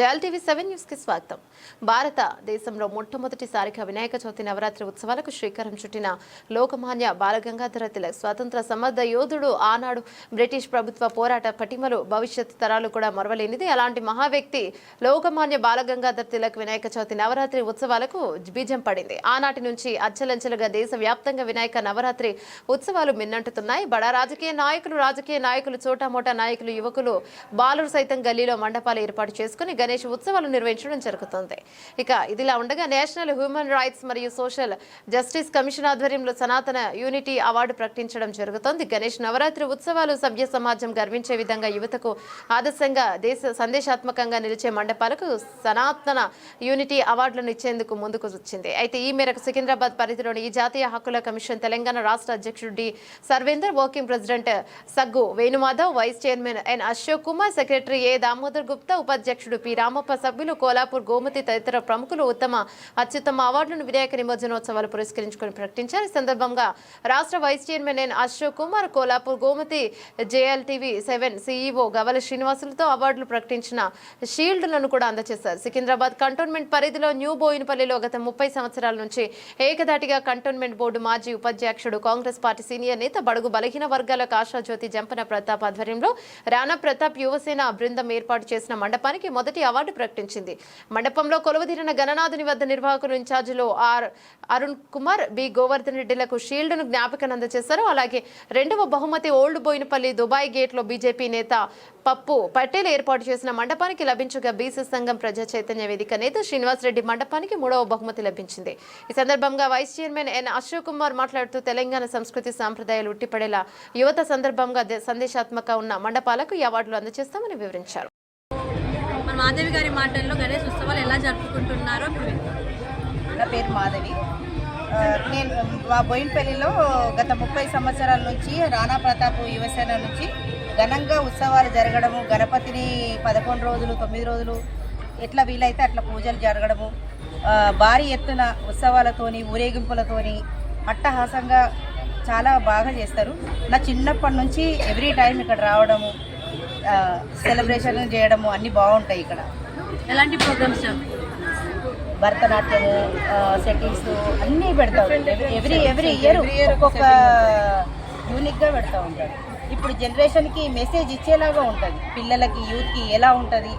జయల్ TV seven న్యూస్కి స్వాగతం. భారత దేశంలో మొట్టమొదటిసారిగా వినాయక చవితి నవరాత్రి ఉత్సవాలకు శ్రీకారం చుట్టిన లోకమాన్య బాలగంగాధర తిలక్ స్వాతంత్ర సమర్థ యోధుడు ఆనాడు బ్రిటిష్ ప్రభుత్వ పోరాట పటిమలు భవిష్యత్ తరాలు కూడా మరవలేనిది. అలాంటి మహావ్యక్తి లోకమాన్య బాలగంగాధర తిలక్ వినాయక చవితి నవరాత్రి ఉత్సవాలకు బీజం పడింది. ఆనాటి నుంచి అచ్చలంచెలుగా దేశవ్యాప్తంగా వినాయక నవరాత్రి ఉత్సవాలు మిన్నంటుతున్నాయి. బడా రాజకీయ నాయకులు రాజకీయ నాయకులు చోటామోటా నాయకులు యువకులు బాలురు సైతం గల్లీలో మండపాలు ఏర్పాటు చేసుకుని గణేష్ ఉత్సవాలు నిర్వహించడం జరుగుతుంది. ఇక ఇదిలా ఉండగా నేషనల్ హ్యూమన్ రైట్స్ మరియు సోషల్ జస్టిస్ కమిషన్ ఆధ్వర్యంలో సనాతన యూనిటీ అవార్డు ప్రకటించడం జరుగుతోంది. గణేష్ నవరాత్రి ఉత్సవాలు సభ్య సమాజం గర్వించే విధంగా యువతకు ఆదర్శంగా దేశ సందేశాత్మకంగా నిలిచే మండపాలకు సనాతన యూనిటీ అవార్డులను ఇచ్చేందుకు ముందుకు వచ్చింది. అయితే ఈ మేరకు సికింద్రాబాద్ పరిధిలోని ఈ జాతీయ హక్కుల కమిషన్ తెలంగాణ రాష్ట్ర అధ్యక్షుడు D. Sarvender working president Saggu Venumadhav vice chairman N Ashok Kumar secretary A. Damodar Gupta ఉపాధ్యక్షుడు పి. రామప్ప సభ్యులు కోలాపూర్ గోమతి తదితర ప్రముఖులు ఉత్తమ అత్యుత్తమ అవార్డులను వినాయక నిమజ్జనోత్సవాలు పురస్కరించుకొని ప్రకటించారు. ఈ సందర్భంగా రాష్ట్ర vice chairman N Ashok Kumar Kolapur Gomathi JLTV seven CEO Gavala శ్రీనివాసులతో అవార్డులు ప్రకటించిన షీల్డ్లను కూడా అందజేశారు. సికింద్రాబాద్ కంటోన్మెంట్ పరిధిలో న్యూ బోయినపల్లిలో గత ముప్పై సంవత్సరాల నుంచి ఏకధాటిగా కంటోన్మెంట్ బోర్డు మాజీ ఉపాధ్యక్షుడు కాంగ్రెస్ పార్టీ సీనియర్ నేత బడుగు బలహీన వర్గాల ఆశాజ్యోతి జంపన ప్రతాప్ ఆధ్వర్యంలో రాణా ప్రతాప్ యువసేన బృందం ఏర్పాటు చేసిన మండపానికి మొదటి అవార్డు ప్రకటించింది. మండపంలో కొలువదీరిన గణనాథుని వద్ద నిర్వాహకులు ఇన్ఛార్జిలో ఆర్ అరుణ్ కుమార్ బి గోవర్ధన్ రెడ్డిలకు షీల్డ్ను జ్ఞాపికను అందజేశారు. అలాగే రెండవ బహుమతి ఓల్డ్ బోయినపల్లి దుబాయ్ గేట్లో బీజేపీ నేత పప్పు పటేల్ ఏర్పాటు చేసిన మండపానికి లభించగా బీసీ సంఘం ప్రజా చైతన్య వేదిక నేత శ్రీనివాస్ రెడ్డి మండపానికి మూడవ బహుమతి లభించింది. ఈ సందర్భంగా vice chairman N Ashok Kumar మాట్లాడుతూ తెలంగాణ సంస్కృతి సాంప్రదాయాలు ఉట్టిపడేలా యువత సందర్భంగా సందేశాత్మక ఉన్న మండపాలకు ఈ అవార్డులు అందజేస్తామని వివరించారు. మాధవి గారి మాటల్లో గణేష్ ఉత్సవాలు ఎలా జరుపుకుంటున్నారో నా పేరు మాధవి. నేను మా బోయినపల్లిలో గత ముప్పై సంవత్సరాల నుంచి రాణా ప్రతాప్ యువసేన నుంచి ఘనంగా ఉత్సవాలు జరగడము గణపతిని పదకొండు రోజులు తొమ్మిది రోజులు ఎట్లా వీలైతే అట్లా పూజలు జరగడము భారీ ఎత్తున ఉత్సవాలతోని ఊరేగింపులతోని అట్టహాసంగా చాలా బాగా చేస్తారు. నా చిన్నప్పటి నుంచి ఎవ్రీ టైం ఇక్కడ రావడము సెలబ్రేషన్ చేయడము అన్నీ బాగుంటాయి ఇక్కడ. ఎలాంటి ప్రోగ్రామ్స్ భరతనాట్యము సెట్టింగ్స్ అన్నీ పెడతారు ఎవ్రీ ఎవ్రీ ఇయర్ ఒక్కొక్క యూనిక్గా పెడతా ఉంటారు. ఇప్పుడు జనరేషన్కి మెసేజ్ ఇచ్చేలాగా ఉంటుంది. పిల్లలకి యూత్కి ఎలా ఉంటుంది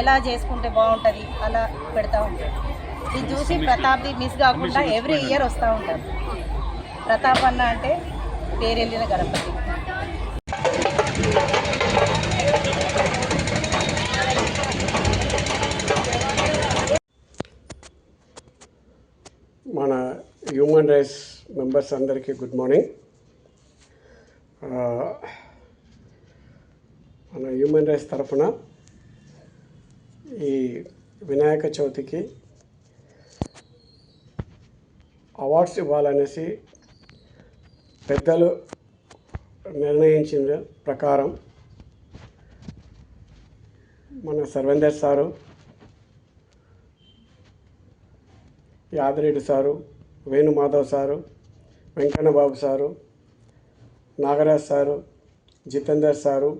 ఎలా చేసుకుంటే బాగుంటుంది అలా పెడతా ఉంటారు. ఇది చూసి ప్రతాప్ది మిస్ కాకుండా ఎవ్రీ ఇయర్ వస్తూ ఉంటారు. ప్రతాప్ అన్న అంటే పేరెళ్ళిన గణపతి. హ్యూమన్ రైట్స్ మెంబర్స్ అందరికీ గుడ్ మార్నింగ్ మన హ్యూమన్ రైట్స్ తరఫున ఈ వినాయక చవితికి అవార్డ్స్ ఇవ్వాలనేసి పెద్దలు నిర్ణయించిన ప్రకారం మన Sarvender sir Yadireddy sir Venumadhav sir Venkannababu sir Nagaraj sir Jitender sir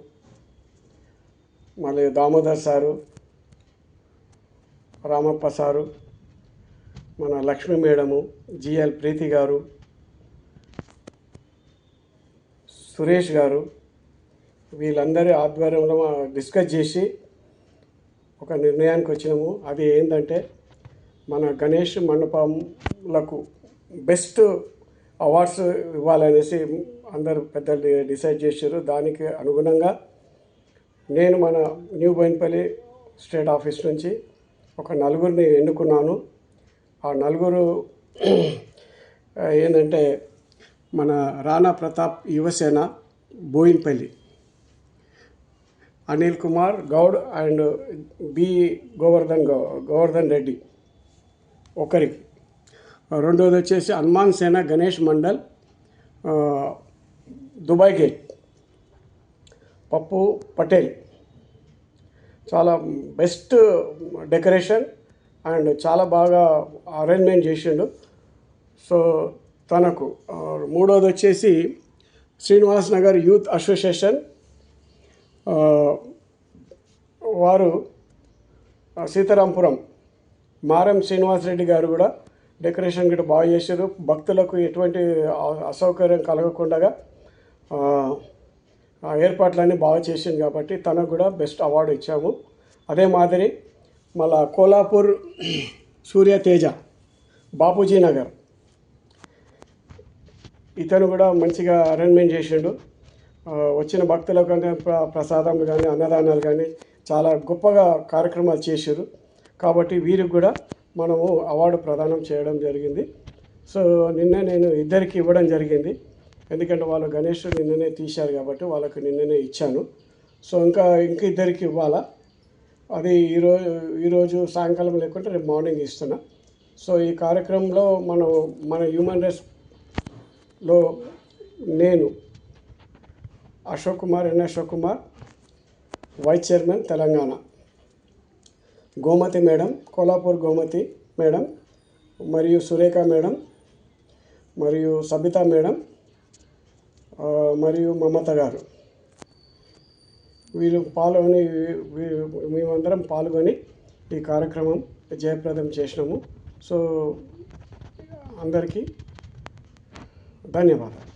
మళ్ళీ దామోదర్ సారు రామప్ప సారు మన లక్ష్మీ మేడము జిఎల్ ప్రీతి గారు సురేష్ గారు వీళ్ళందరి ఆధ్వర్యంలో డిస్కస్ చేసి ఒక నిర్ణయానికి వచ్చినాము. అది ఏంటంటే మన గణేష్ మండపం లకు బెస్ట్ అవార్డ్స్ ఇవ్వాలనేసి అందరు పెద్దలు డిసైడ్ చేశారు. దానికి అనుగుణంగా నేను మన న్యూ బోయిన్పల్లి స్టేట్ ఆఫీస్ నుంచి ఒక నలుగురిని ఎన్నుకున్నాను. ఆ నలుగురు ఏంటంటే మన రాణా ప్రతాప్ యువసేన బోయిన్పల్లి అనిల్ కుమార్ గౌడ్ అండ్ బి గోవర్ధన్ గౌ గోవర్ధన్ రెడ్డి ఒకరికి. రెండోది వచ్చేసి హనుమాన్ సేన గణేష్ మండల్ దుబాయ్ గేట్. పప్పు పటేల్. చాలా బెస్ట్ డెకరేషన్ అండ్ చాలా బాగా అరేంజ్మెంట్ చేసిండు. సో తనకు మూడోది వచ్చేసి శ్రీనివాస్ నగర్ యూత్ అసోసియేషన్. వారు సీతారాంపురం మారం శ్రీనివాసరెడ్డి గారు కూడా డెకరేషన్ కూడా బాగా చేశారు. భక్తులకు ఎటువంటి అసౌకర్యం కలగకుండా ఏర్పాట్లన్నీ బాగా చేసింది కాబట్టి తనకు కూడా బెస్ట్ అవార్డు ఇచ్చాము. అదే మాదిరి మళ్ళా కోలాపూర్ సూర్య తేజ బాపూజీ నగర్. ఇతను కూడా మంచిగా అరేంజ్మెంట్ చేసిండు. వచ్చిన భక్తులకు కానీ ప్రసాదాలు కానీ అన్నదానాలు కానీ చాలా గొప్పగా కార్యక్రమాలు చేశారు. కాబట్టి వీరికి కూడా మనము అవార్డు ప్రదానం చేయడం జరిగింది. సో నిన్న నేను ఇద్దరికి ఇవ్వడం జరిగింది. ఎందుకంటే వాళ్ళు గణేష్ నిన్ననే తీశారు కాబట్టి వాళ్ళకు నిన్ననే ఇచ్చాను. సో ఇంకా ఇంకా ఇద్దరికి ఇవ్వాలా? అది ఈరోజు ఈరోజు సాయంకాలం లేకుంటే రేపు మార్నింగ్ ఇస్తున్నా. సో ఈ కార్యక్రమంలో మనం మన హ్యూమన్ రైట్స్లో నేను Ashok Kumar N Ashok Kumar vice chairman Telangana. Gomathi madam Kolapur Gomathi madam మరియు సురేఖ మేడం మరియు సబితా మేడం మరియు మమత గారు. వీరు పాల్గొని మేమందరం పాల్గొని ఈ కార్యక్రమం జయప్రదం చేసినాము. సో అందరికీ ధన్యవాదాలు.